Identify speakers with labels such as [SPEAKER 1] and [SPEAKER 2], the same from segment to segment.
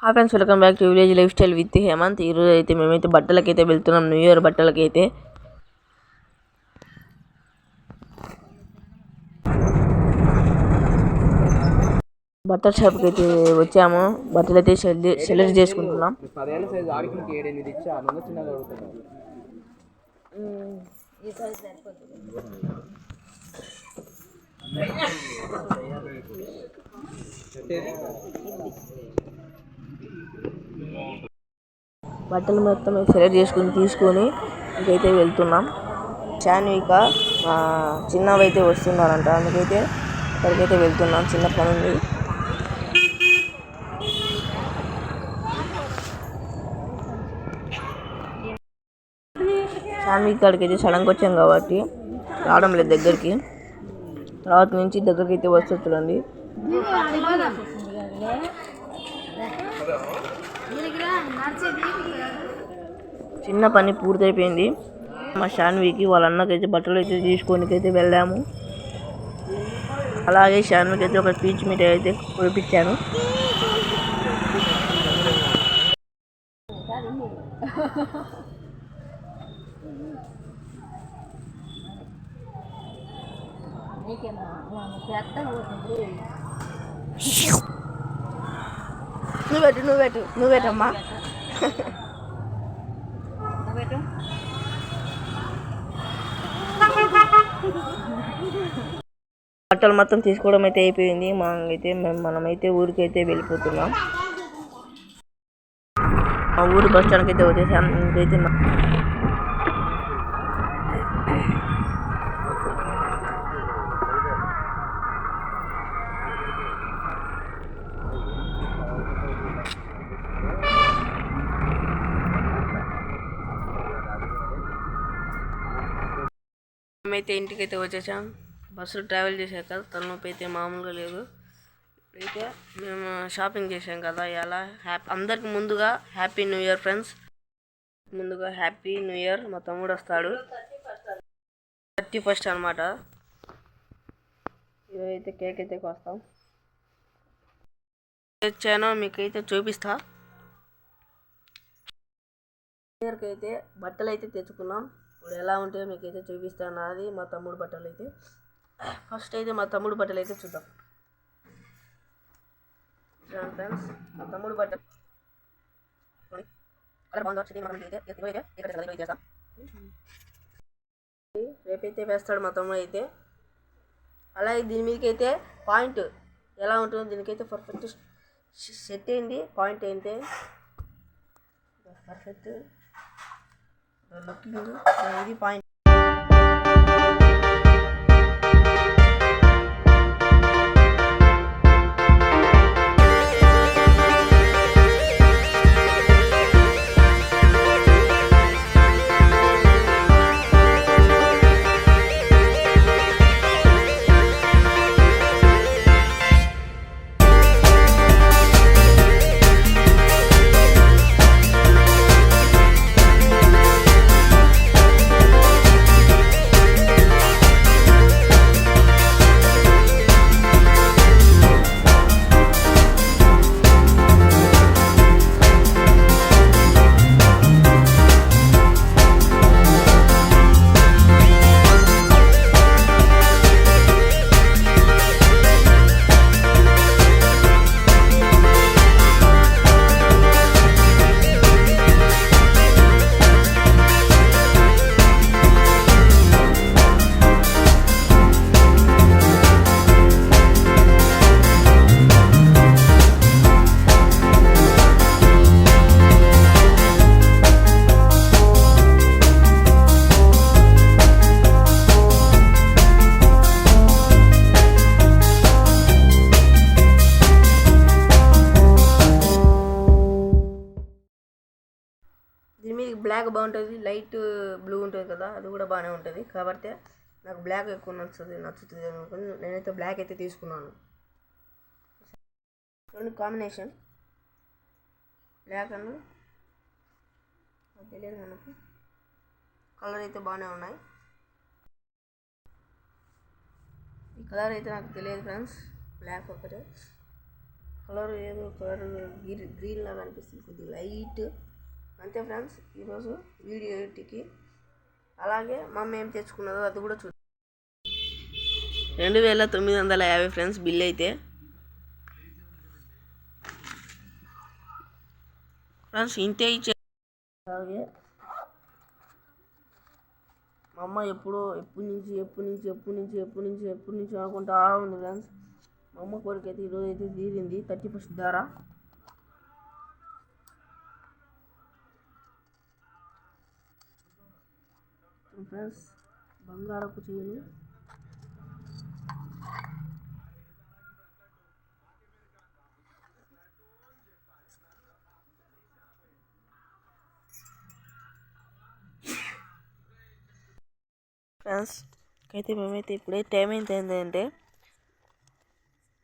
[SPEAKER 1] Hi friends welcome back to village lifestyle with Hemanth. ఈరోజు అయితే మేమైతే బట్టలకైతే వెళ్తున్నాం. న్యూ ఇయర్ బట్టలకైతే. బట్టల షాప్కి అయితే వచ్చాము బట్టలు అయితే సెలెక్ట్ చేసుకుంటున్నాం.
[SPEAKER 2] పదేళ్ళ ఆడికి నీకు ఏడెనిమిది ఇచ్చా నువ్వు చిన్నగా అడుగుతున్నావు
[SPEAKER 1] బట్టలు మొత్తం సెలెక్ట్ చేసుకుని తీసుకొని ఇంకైతే వెళ్తున్నాం. శాన్విక చిన్నవైతే చిన్నవి అయితే వస్తున్నారంట. అందుకైతే అక్కడికైతే వెళ్తున్నాం. చిన్న పని ఉంది. శాన్విక కాడికి అయితే సడన్గా వచ్చాం కాబట్టి రావడం లేదు దగ్గరికి. తర్వాత నుంచి దగ్గరికి అయితే వస్తుంది చూడండి. చిన్న పని పూర్తయిపోయింది. మా షాన్వికి వాళ్ళ అన్నకైతే బట్టలు అయితే తీసుకోనికి అయితే వెళ్ళాము. అలాగే షాన్వికి అయితే ఒక పీచ్ మిఠాయి అయితే కురిపించాను నువ్వు పెట్టు నువ్వు పెట్టు నువ్వు పెట్టమ్మా బట్టలు మొత్తం తీసుకోవడం అయితే అయిపోయింది. అయితే మేము మనమైతే ఊరికైతే వెళ్ళిపోతున్నాం. మా ఊరు బస్ స్టాండ్కి అయితే వచ్చేసాం ఇంకైతే మేమైతే ఇంటికి అయితే వచ్చేసాం. బస్సులో ట్రావెల్ చేశాక తలనొప్పి అయితే మామూలుగా లేదు. అయితే మేము షాపింగ్ చేసాం కదా ఇలా హ్యాపీ అందరికి ముందుగా హ్యాపీ న్యూ ఇయర్ ఫ్రెండ్స్ ముందుగా హ్యాపీ న్యూ ఇయర్ మా తమ్ముడు వస్తాడు. థర్టీ ఫస్ట్ అనమాట ఇవైతే కేక్ అయితే కోస్తాం. తెచ్చానో మీకైతే చూపిస్తా. ఇయర్కి అయితే బట్టలు అయితే తెచ్చుకున్నాం. ఇప్పుడు ఎలా ఉంటాయో మీకైతే చూపిస్తాను. అది మా తమ్ముడు బట్టలు అయితే ఫస్ట్ అయితే మా తమ్ముడు బట్టలు అయితే చూద్దాం ఫ్రెండ్స్ మా తమ్ముడు బట్టలు అయితే రేపైతే వేస్తాడు మా తమ్ముడు అయితే. అలాగే దీని మీదకి అయితే పాయింట్ ఎలా ఉంటుందో దీనికైతే పర్ఫెక్ట్ సెట్ అయింది పాయింట్ అయితే పర్ఫెక్ట్ ఇది పాయింట్ బ్లాక్ బాగుంటుంది లైట్ బ్లూ ఉంటుంది కదా అది కూడా బాగానే ఉంటుంది. కాబట్టి నాకు బ్లాక్ ఎక్కువ నచ్చుతుంది నచ్చుతుంది అనుకుని నేనైతే బ్లాక్ అయితే తీసుకున్నాను. చూడండి కాంబినేషన్ బ్లాక్ అండ్ తెలియదు మనకు. కలర్ అయితే బాగానే ఉన్నాయి. ఈ కలర్ అయితే నాకు తెలియదు ఫ్రెండ్స్ బ్లాక్ ఒకటే. కలర్ ఏదో కలర్ గ్రీన్ లాగా అనిపిస్తుంది. కొద్దిగా లైట్ అంతే ఫ్రెండ్స్ ఈరోజు వీడియో ఎయిట్కి అలాగే మమ్మ ఏం తెచ్చుకున్నదో అది కూడా చూ రెండు వేల తొమ్మిది వందల యాభై ఫ్రెండ్స్ బిల్ అయితే. ఫ్రెండ్స్ ఇంతే ఇచ్చే అలాగే. మా అమ్మ ఎప్పుడో ఎప్పటి నుంచి ఎప్పటి నుంచి ఎప్పటి నుంచి ఎప్పటి నుంచి ఎప్పటి నుంచి అనుకుంటా ఉంది ఫ్రెండ్స్. మా అమ్మ కోరిక అయితే ఈరోజు అయితే తీరింది థర్టీ ఫస్ట్ ద్వారా ఫ్రెండ్స్ బంగారపు చీలు. ఫ్రెండ్స్ అయితే మేమైతే ఇప్పుడే టైం ఎంత అయిందంటే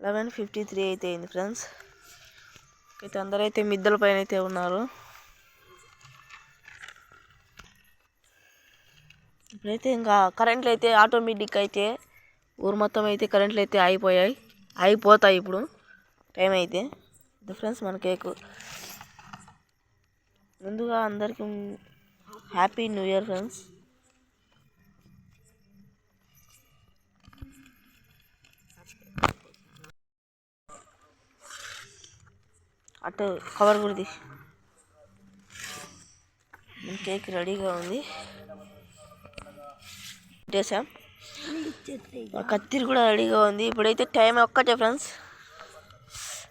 [SPEAKER 1] లెవెన్ ఫిఫ్టీ త్రీ అయితే అయింది ఫ్రెండ్స్. అయితే అందరైతే మిద్దల పైన అయితే ఉన్నారు. ఇప్పుడైతే ఇంకా కరెంట్లు అయితే ఆటోమేటిక్ అయితే ఊరు మొత్తం అయితే కరెంట్లు అయితే ఆగిపోయాయి. ఆగిపోతాయి ఇప్పుడు. టైం అయితే డిఫరెన్స్ ఫ్రెండ్స్ మన కేకు. ముందుగా అందరికీ హ్యాపీ న్యూ ఇయర్ ఫ్రెండ్స్. అటు కవర్ కూడా తీసి. కేక్ రెడీగా ఉంది. పెట్టేసాం. కత్తిరి కూడా రెడీగా ఉంది. ఇప్పుడైతే టైం ఒక్కటే ఫ్రెండ్స్.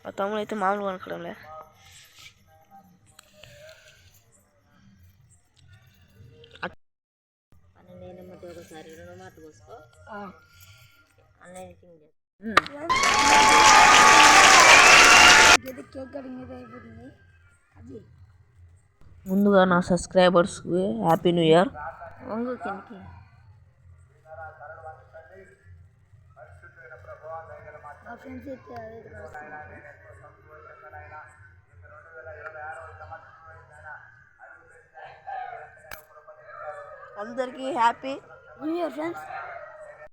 [SPEAKER 1] మా తమ్ముడు అయితే మామూలుగా అనుకోవడంలే ముందుగా నా సబ్స్క్రైబర్స్కి హ్యాపీ న్యూ ఇయర్. వంగు కిందకి. అందరికీ హ్యాపీ
[SPEAKER 3] న్యూ ఇయర్ ఫ్రెండ్స్